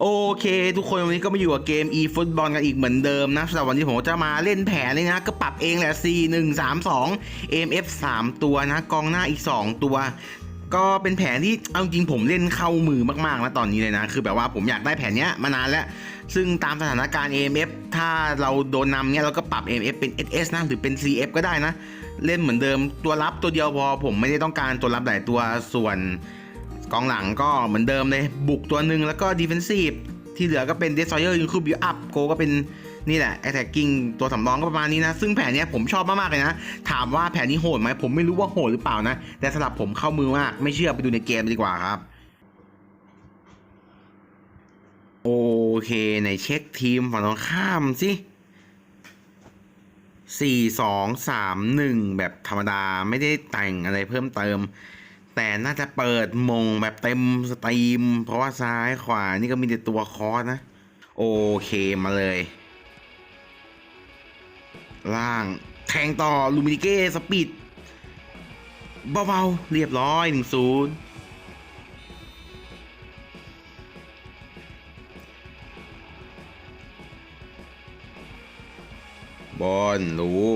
โอเค ทุกคนวันนี้ก็มาอยู่กับเกม e ฟุตบอลกันอีกเหมือนเดิมนะสำหรับวันนี้ผมจะมาเล่นแผนเลยนะ ก็ปรับเองแหละ C 1 3 2 MF 3 ตัวนะ กองหน้าอีก 2 ตัว ก็เป็นแผนที่เอาจริงผมเล่นเข้ามือมากๆนะตอนนี้เลยนะ คือแบบว่าผมอยากได้แผนเนี้ยมานานแล้ว ซึ่งตามสถานการณ์ AMF ถ้าเราโดนนำเนี้ยเราก็ปรับ AMF เป็น SS นะหรือเป็น CF ก็ได้นะ เล่นเหมือนเดิมตัวรับตัวเดียวพอผมไม่ได้ต้องการตัวรับหลายตัวส่วน กองหลังก็เหมือนเดิมเลย บุกตัวหนึ่งแล้วก็ดีเฟนซีฟที่เหลือก็เป็นเดสซอยเออร์ยิงคูบิวอัพโกก็เป็นนี่แหละแอตแทกกิ้งตัวสำรองก็ประมาณนี้นะ ซึ่งแผนนี้ผมชอบมากๆเลยนะ ถามว่าแผนนี้โหดไหมผมไม่รู้ว่าโหดหรือเปล่านะ แต่สำหรับผมเข้ามือมาก ไม่เชื่อไปดูในเกมดีกว่าครับ โอเคในเช็คทีมฝั่งตรงข้ามสิสี่สองสามหนึ่งแบบธรรมดาไม่ได้แต่งอะไรเพิ่มเติม แต่น่าจะเปิดมงแบบเต็มสตรีม เพราะว่าซ้ายขวานี่ก็มีแต่ตัวคอร์สนะ โอเคมาเลย ล่างแทงต่อลูมินิเก้สปีดเบาๆ เรียบร้อยหนึ่งศูนย์บอลรู้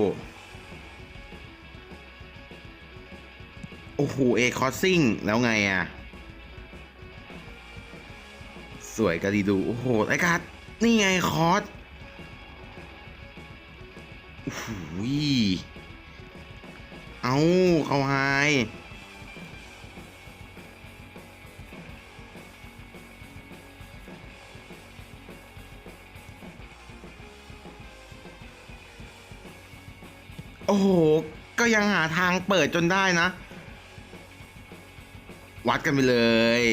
โอ้โหเอคอสซิ่งแล้วไงอะ สวยก็ดีดู โอ้โห ไอ้กัดนี่ไงคอสโอ้โหเอาเขาไฮโอ้โห ก็ยังหาทางเปิดจนได้นะ วัดกันไปเลย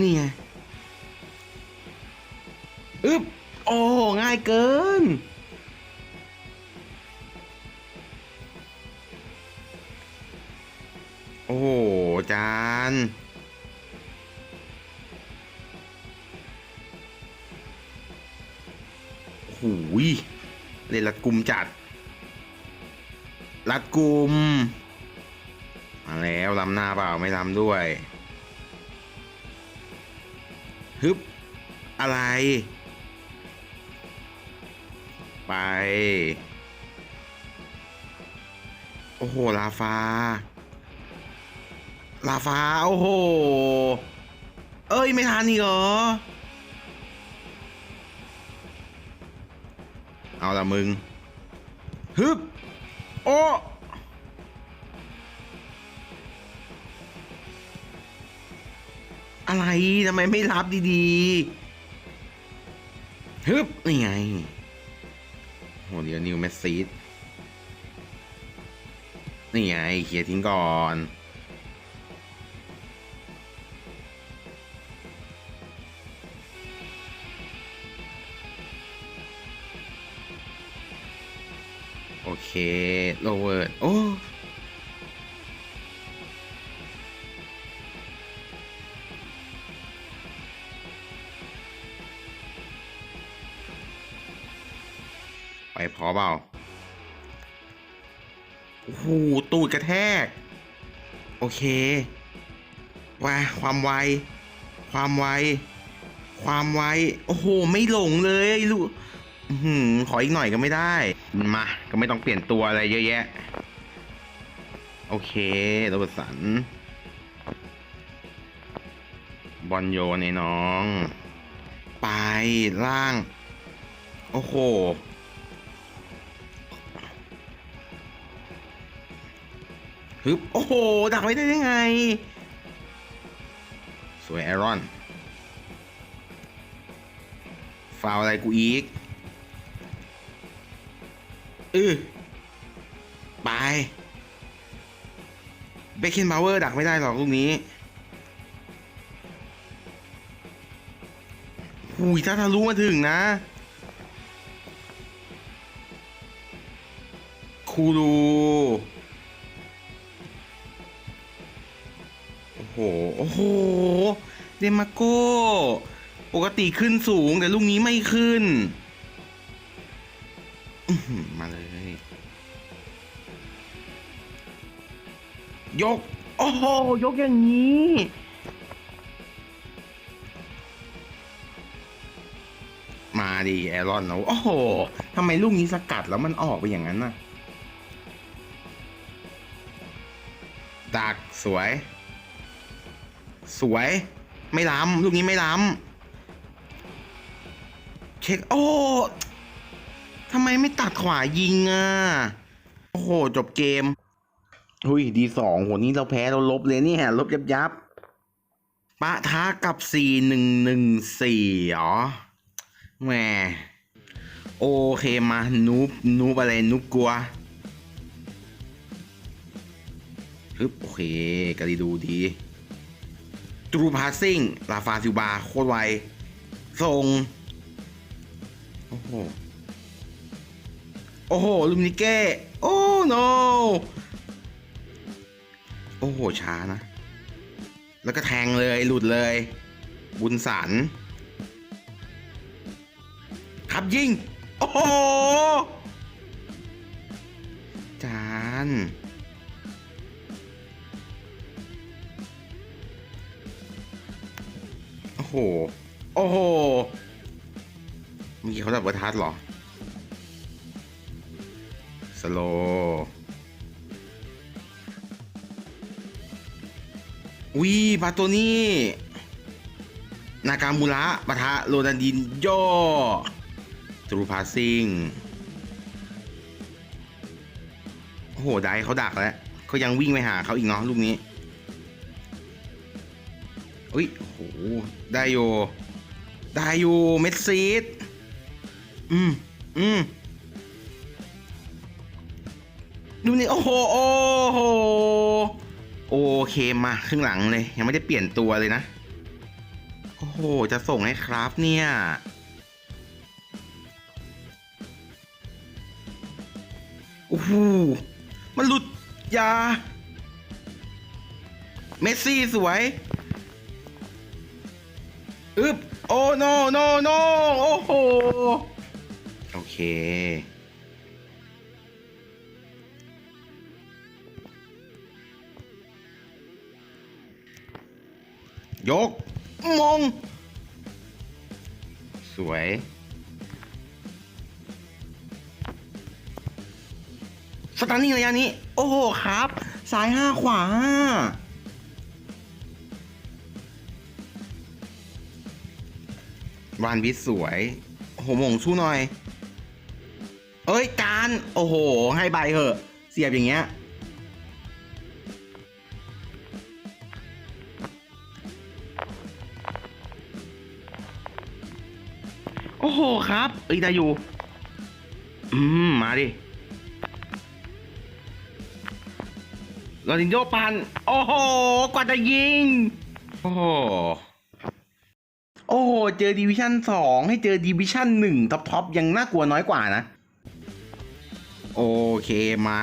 นี่ไงอึ๊บโอ้ง่ายเกิน โอ้โหจานโอ้โหยเล่นรัดกุมจัด รัดกุม มาแล้วลำหน้าเปล่าไม่ลำด้วยฮึบอะไร ไป โอ้โห ลาฟา ลาฟา โอ้โห เอ้ย ไม่ทันอีกเหรอ เอาละมึงฮึบ โอ้ อะไรทำไมไม่รับดีๆฮึบนี่ไงโหเดี๋ยวนิวเมสซีดนี่ไงเคลียทิ้งก่อนโอเค โลเวิร์ดโอ้ เปล่าโอ้โหตูดกระแทก โอเคว่าความไว ความไว ความไว โอ้โห ไม่หลงเลยลูกขออีกหน่อยก็ไม่ได้ มา ก็ไม่ต้องเปลี่ยนตัวอะไรเยอะแยะ โอเคโรบสัน บอลโยนน้อง ไปล่าง โอ้โห ฮึบโอ้โห ดักไว้ได้ยังไง สวยแอรอนฟาวอะไรกูอีกอือไปเบคเคนบาวเวอร์ดักไม่ได้หรอกลูกนี้หุยถ้าทะลุมาถึงนะคูรู โอ้โห เดมาโก้ ปกติขึ้นสูง แต่ลูกนี้ไม่ขึ้น มาเลย ยก โอ้โห ยกอย่างนี้มาดิแอรอนโอ้โหทำไมลูกนี้สกัดแล้วมันออกไปอย่างนั้นน่ะ ดักสวย สวย ไม่ล้ำลูกนี้ไม่ล้ำเช็คโอ้ทำไมไม่ตัดขวายิงอะ โอ้โห จบเกม หุยดีสองโหนี่เราแพ้เราลบเลยเนี่ยลบยับยับปะทะกับสี่หนึ่งหนึ่งสี่หรอแหมโอเคมานูบนูบอะไรนูบกลัวฮึบโอเคกาลีดูดี ตรูพาสซิ่งลาฟาซิลบาโคตรไวส่งโอ้โห โอ้โห ลูมินิเก้ โอ้ no โอ้โห ช้านะ แล้วก็แทงเลย หลุดเลย บุญสัน ครับยิง โอ้โห จาน โอ้โห โอ้โหเมื่อกี้เขาดับเบิลทัชเหรอ สโลวีบาโตนี่นากามูระปะทะโรนันดินโยทรูพาซิงโอ้โห ได้เขาดักแล้วเขายังวิ่งไปหาเขาอีกเนาะลูกนี้ อุ้ยโหได้อยู่ได้อยู่เมสซีดอืมอืมดูนี่โอ้โหโอ้โหโอเคมาครึ่งหลังเลย ยังไม่ได้เปลี่ยนตัวเลยนะ โอ้โห จะส่งให้ครับเนี่ยโอ้โหมันหลุดยา เมสซี่สวย อึบโอ้โนโนโนโอ้โห โอเค ยก มง สวย สตาร์นี่ระยะนี้ โอ้โห ครับ ซ้ายห้าขวาห้า วานวิทสวยโหมงสู้หน่อย เอ้ยการ โอ้โห ให้ใบเหอะ เสียบอย่างเงี้ย โอ้โหครับ เอ้ยได้อยู่ อืม มาดิลอรินโยปัน โอ้โห กว่าจะยิง โอ้โหโอ้โห เจอดิวิชั่นสองให้เจอดิวิชั่นหนึ่งท็อปท็อปยังน่ากลัวน้อยกว่านะ โอเคมา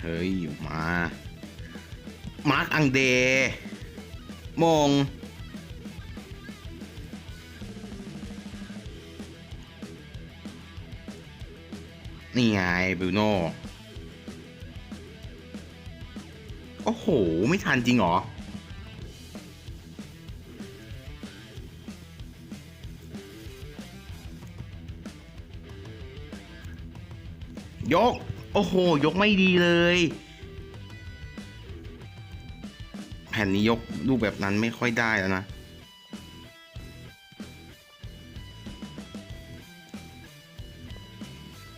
เฮ้ย มา มาร์คอังเดมง นี่ไงบรูโน โอ้โห ไม่ทันจริงเหรอ ยก โอ้โห ยกไม่ดีเลย แผ่นนี้ยกรูปแบบนั้นไม่ค่อยได้แล้วนะ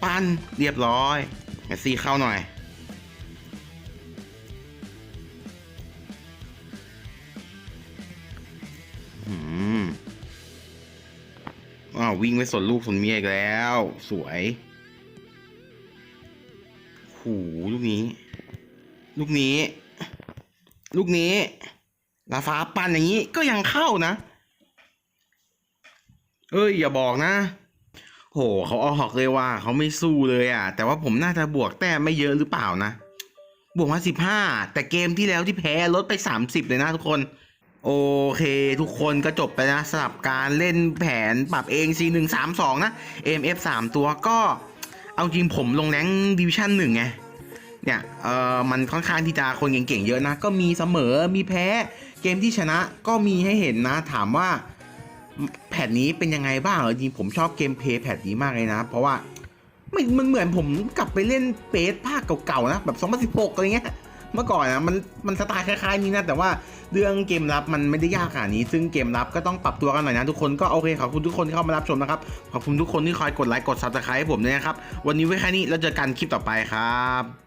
ปั้นเรียบร้อยเมสซี่เข้าหน่อย วิ่งไปสนลูกสนเมียอีกแล้ว สวย หูลูกนี้ ลูกนี้ ลูกนี้ ลาฟ้าปั่นอย่างนี้ก็ยังเข้านะ เอ้ย อย่าบอกนะ โหเขาเอาหอกเลยว่าเขาไม่สู้เลยอะ แต่ว่าผมน่าจะบวกแต้มไม่เยอะหรือเปล่านะ บวกมาสิบห้าแต่เกมที่แล้วที่แพ้ลดไปสามสิบเลยนะทุกคน โอเค ทุกคนก็จบไปนะสำหรับการเล่นแผนปรับเอง C 1 3 2 นะ MF 3 ตัวก็เอาจริงผมลงแรงดิวิชั่นหนึ่งไงเนี่ยเออมันค่อนข้างที่จะคนเก่งๆเยอะนะ ก็มีเสมอมีแพ้เกมที่ชนะก็มีให้เห็นนะ ถามว่าแพทนี้เป็นยังไงบ้างเหรอจริงผมชอบเกมเพย์แพทนี้มากเลยนะ เพราะว่ามันมันเหมือนผมกลับไปเล่นเปสภาคเก่าๆนะ แบบ 2016 อะไรเงี้ย เมื่อก่อนนะมันมันสไตล์คล้ายๆนี้นะแต่ว่าเรื่องเกมรับมันไม่ได้ยากขนาดนี้ ซึ่งเกมรับก็ต้องปรับตัวกันหน่อยนะทุกคนก็โอเคขอบคุณทุกคนที่เข้ามารับชมนะครับขอบคุณทุกคนที่คอยกดไลค์กดซับสไครต์ให้ผมด้วยนะครับวันนี้ไว้แค่นี้แล้วเจอกันคลิปต่อไปครับ